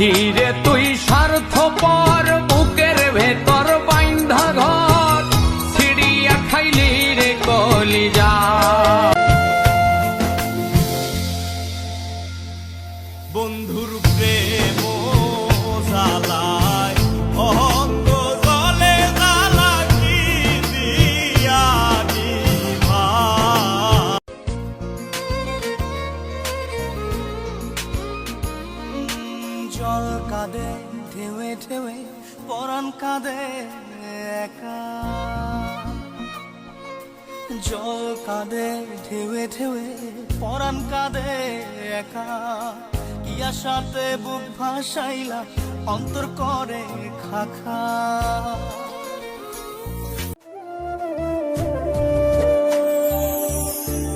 রে তুই স্বার্থপর বুকের ভেতর বাইন্ধা ঘর। ছিড়িয়া খাইলি রে কলিজা। বন্ধুর প্রেম জল কাঁদে ঢেউে ঢেউে পরাণ কাঁদে একা। জল কাঁদে ঢেউে ঢেউে পরাণ কাঁদে একা। কি আশাতে বুক ভাসাইলা, অন্তর করে খাখা।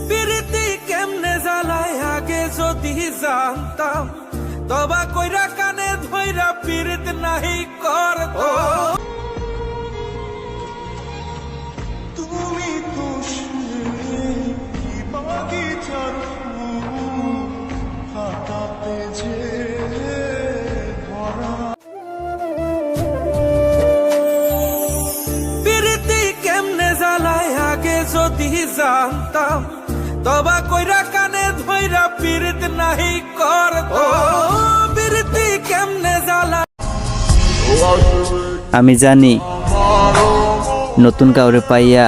প্রীতি কেমনে জ্বালায় আগে যদি জানতাম, তবা কইরা ধইরা পীড়িত নাহি করতাম তুমি তো বাগিচার হাতাতে যে ভরা। প্রীতি কেমনে জ্বালায় আগে যদি জানতাম তবা কইরা কানে ধইরা আমি জানি নতুন কাউরে পাইয়া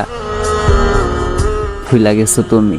ভুলা গেছো তুমি।